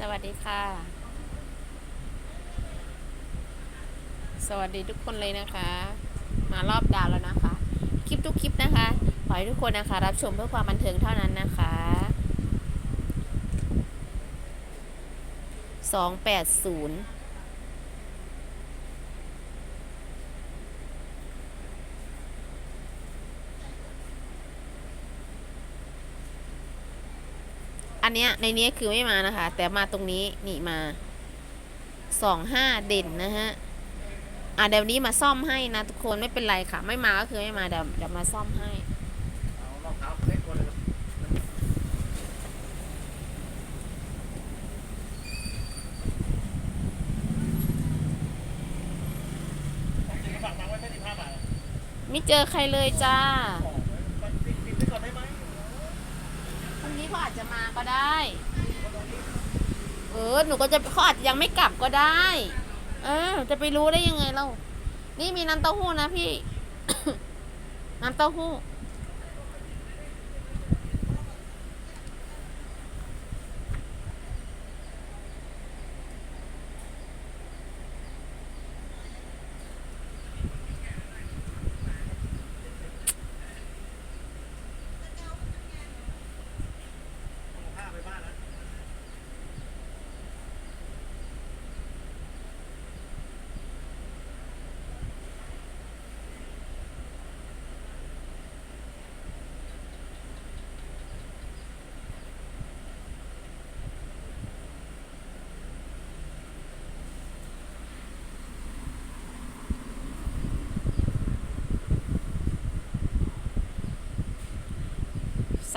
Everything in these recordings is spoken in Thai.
สวัสดีค่ะ สวัสดีทุกคนเลยนะคะ มารอบดาวแล้วนะคะ คลิปทุกคลิปนะคะขอให้ทุกคนนะคะ รับชมเพื่อความบันเทิงเท่านั้นนะคะสองแปดศูนย์ เนี้ยในนี้คือไม่มานะคะ แต่มาตรงนี้นี่มาสองห้าเด่นนะฮะอะเดี๋ยวนี้มาซ่อมให้นะทุกคนไม่เป็นไรค่ะ ไม่มาก็คือไม่มาเดี๋ยวเดี๋ยวมาซ่อมให้ไม่เจอใครเลยจ้า บอกมันปิดปิดไปก่อนได้ไหม พรุ่งนี้ เขาอาจจะมาก็ได้ เออ หนูก็จะเขาอาจจะยังไม่กลับก็ได้ เออ จะไปรู้ได้ยังไงเรา นี่มีน้ำเต้าหู้นะพี่ น้ำเต้าหู้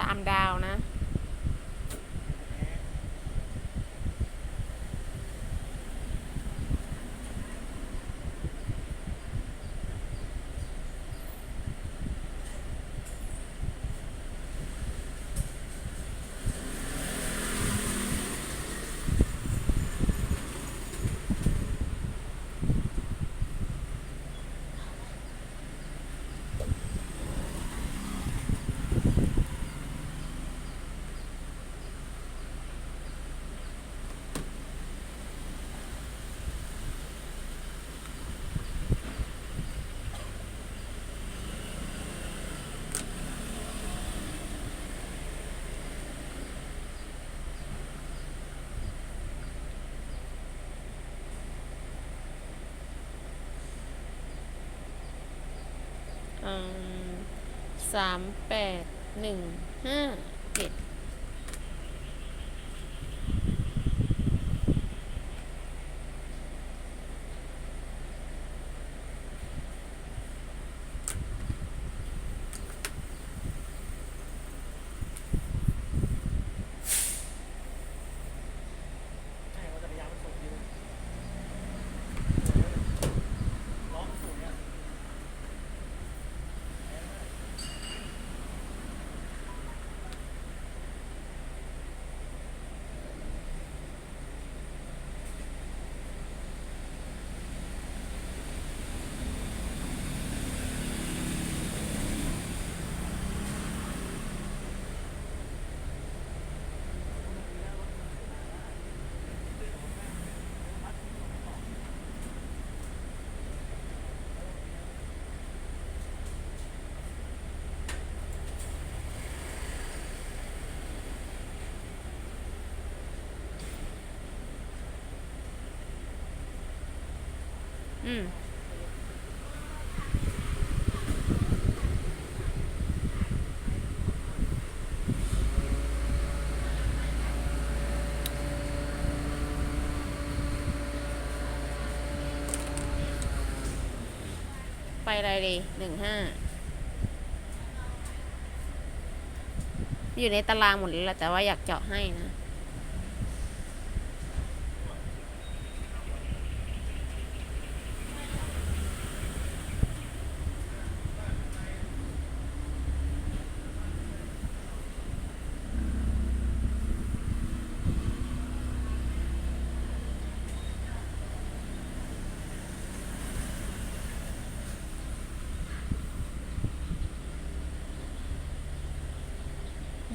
ามดาวนะ สามแปดหนึ่งห้าเจ็ด ใช่ว่าจะพยายามไปส่งอยู่ร้องสูงเนี่ย อืมไปอะไรดีหนึ่งห้า อยู่ในตารางหมดเลยแหละแต่ว่าอยากเจาะให้นะ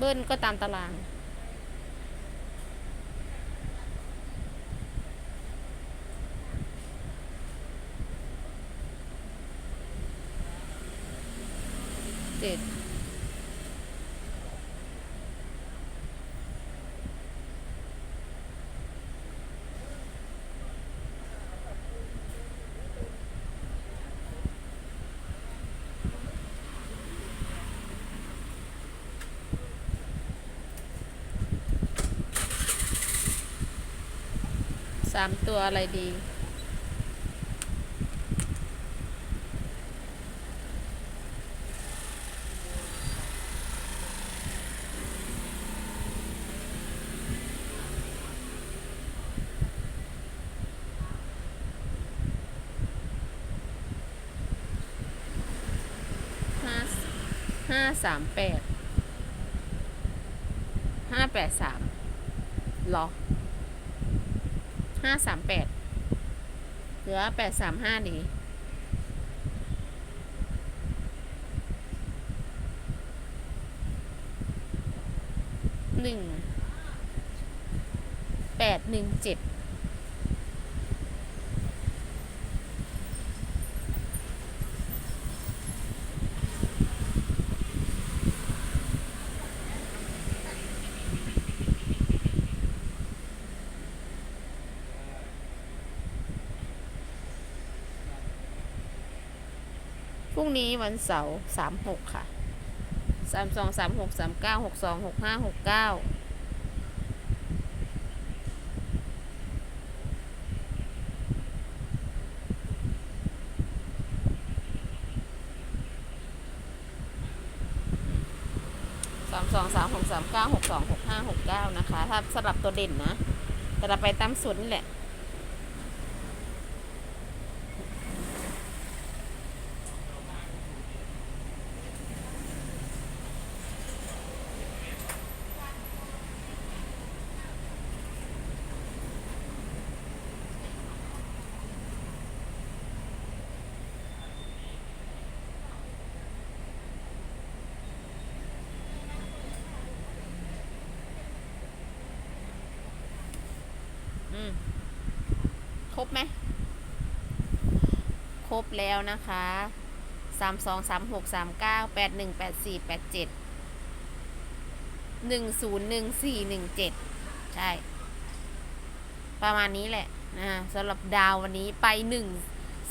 บิ้ลก็ตามตาราง เจ็ด สามตัวอะไรดี ห้าห้าสามแปดห้าแปดสามหรอ ห้าสามแปดเหลือแปดสามห้าดีหนึ่งแปดหนึ่งเจ็ด รุ่งนี้วันเสาร์สามหกค่ะสามสองสามหกสามเก้าหกสองหกห้าหกเก้าสามสองสามหกสามเก้าหกสองหกห้าหกเก้านะคะ ถ้าสลับตัวเด่นนะ แต่เราไปตามสูตรนี่แหละ อืมครบไหม ครบแล้วนะคะสามสองสามหกสามเก้าแปดหนึ่งแปดสี่แปดเจ็ดหนึ่งศูนย์หนึ่งสี่หนึ่งเจ็ดใช่ ประมาณนี้แหละนะสำหรับดาววันนี้ไปหนึ่ง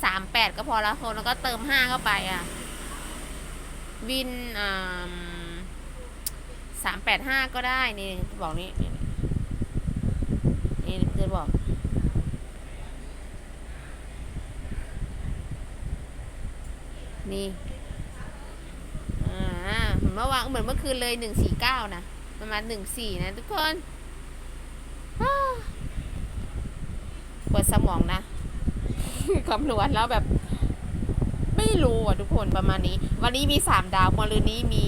สามแปดก็พอแล้วคนแล้วก็เติมห้าเข้าไปอะ วินอ่าสามแปดห้าก็ได้ นี่ บอกนี้ นี่นี่จะบอกนี่อ่าเมื่อวานเหมือนเมื่อคืนเลยหนึ่งสี่เก้านะประมาณหนึ่งสี่นะทุกคนปวดสมองนะคำนวณแล้วแบบ ไม่รู้อะทุกคนประมาณนี้ วันนี้มีสามดาวมะรืนนี้มี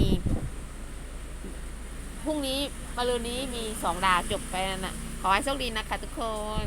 พรุ่งนี้มะรืนนี้มีสองดาวจบไปนั่นน่ะ ขอให้โชคดีนะคะทุกคน